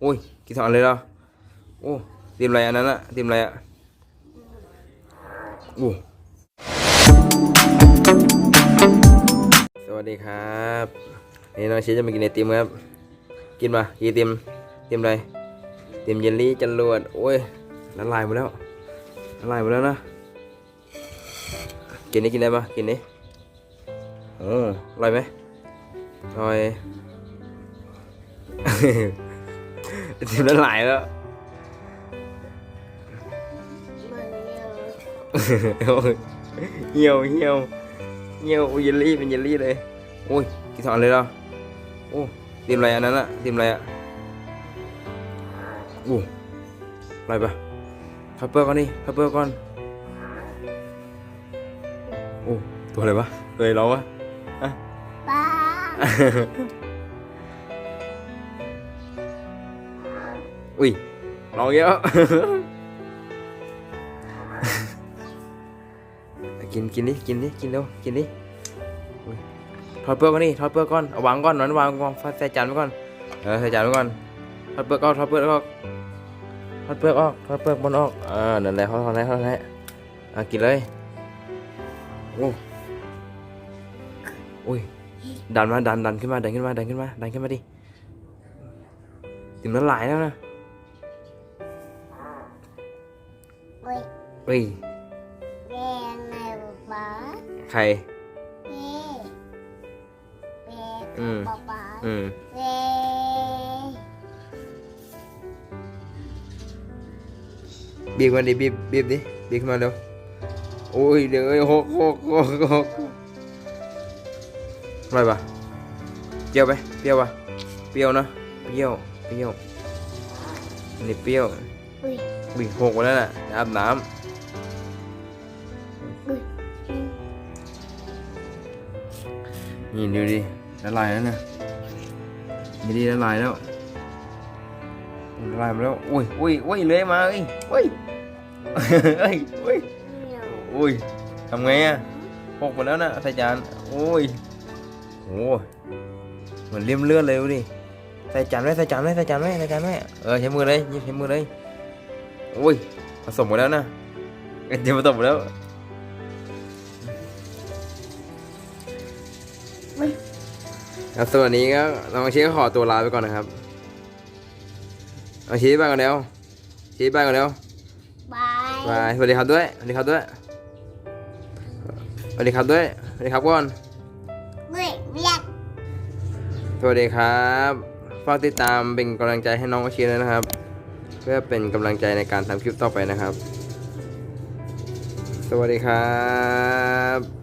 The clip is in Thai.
โอ้ยกินสองอันเลยเหรอโอ้เตรียมอะไรอันนั้นอะเตรียมอะไรอะโอ้สวัสดีครับนี่น้องชิจะมากินไอติมครับ กินมากี่ไอติมติมอะไรติมเยลลี่จรวดโอ้ยละลายหมดแล้วละลายหมดแล้วนะกินนี่กินได้ปะกินนี่โอ้อร่อยไหมอร่อย ไอติมละหลายแล้วเหี่ยวเหี่ยวเหี่ยวโอ้ยเยลลี่เป็นเยลลี่เลยโอ้ยกินสอนเลยเหรอโอ้เตรีมอะไรอันนั้นอะเตรีมอะไรอะโอ้อะไรปะคัพเปอร์ก่อนดิคัพเปอร์ก่อนโอ้ตัวอะไรวะตัวอะไรร้องวะอะ ป้า อุ้ยร้องเยอะกินกินดิกินดิกินเร็วกินดิทอดเปลือกก่อนดิทอดเปลือกก่อนเอาวางก่อนนั้นวางวางใส่จานไว้ก่อนเออใส่จานไว้ก่อนทอดเปลือกออกทอดเปลือกออกทอดเปลือกออกทอดเปลือกบนออกเออนั่นแหละทอดทอดได้ทอดได้อะกินเลยโอ้โอ้ยดันมาดันดันขึ้นมาดันขึ้นมาดันขึ้นมาดันขึ้นมาดิติ่มน้ำลายแล้วนะ เว้ยเฮ้ยแดงไงป้าใครเว้ยเว้ยอืมป้าป้าอืมเว้ยบีบมาดิบีบบีบดิบีบขึ้นมาเร็วโอ้ยเดี๋ยวเอ้ยหกหกหกหกอร่อยปะเปรี้ยวไหมเปรี้ยวปะเปรี้ยวนะเปรี้ยวเปรี้ยวอันนี่เปรี้ยว อุ้ยอุ้ยหกหมดแล้วน่ะอาบน้อุ้ยำนี่ดูดิละลายแล้วนะนี่ดีละลายแล้วละลายมาแล้วอุ้ยอุ้ยอุ้ยเลื้อยมาเอ้ยอุ้ยเอ้ยอุ้ยเหนียวอุ้ยทำไงอะหกหมดแล้วนะใส่จานโอ้ยโอ้ยเหมือนเลี่ยมเลือดเลยดูดิใส่จานไว้ใส่จานไว้ใส่จานไว้ใส่จานไว้เออใช้มือเลยหยิบใช้มือเลยโอ้ยผสมหมดแล้วนะเอ็นเดียวผสมหมดแล้วอุ้ยครับส่วนนี้ก็น้องชี้ก็ขอตัวลาไปก่อนนะครับเอาชี้ไปก่อนเร็วชี้ไปก่อนเร็วบายบายสวัสดีครับด้วยสวัสดีครับด้วยสวัสดีครับด้วยสวัสดีครับก่อนเว้ยเรียกสวัสดีครับฝากติดตามเป็นกำลังใจให้น้องอาชีด้วยนะครับ เพื่อเป็นกำลังใจในการทำคลิปต่อไปนะครับ สวัสดีครับ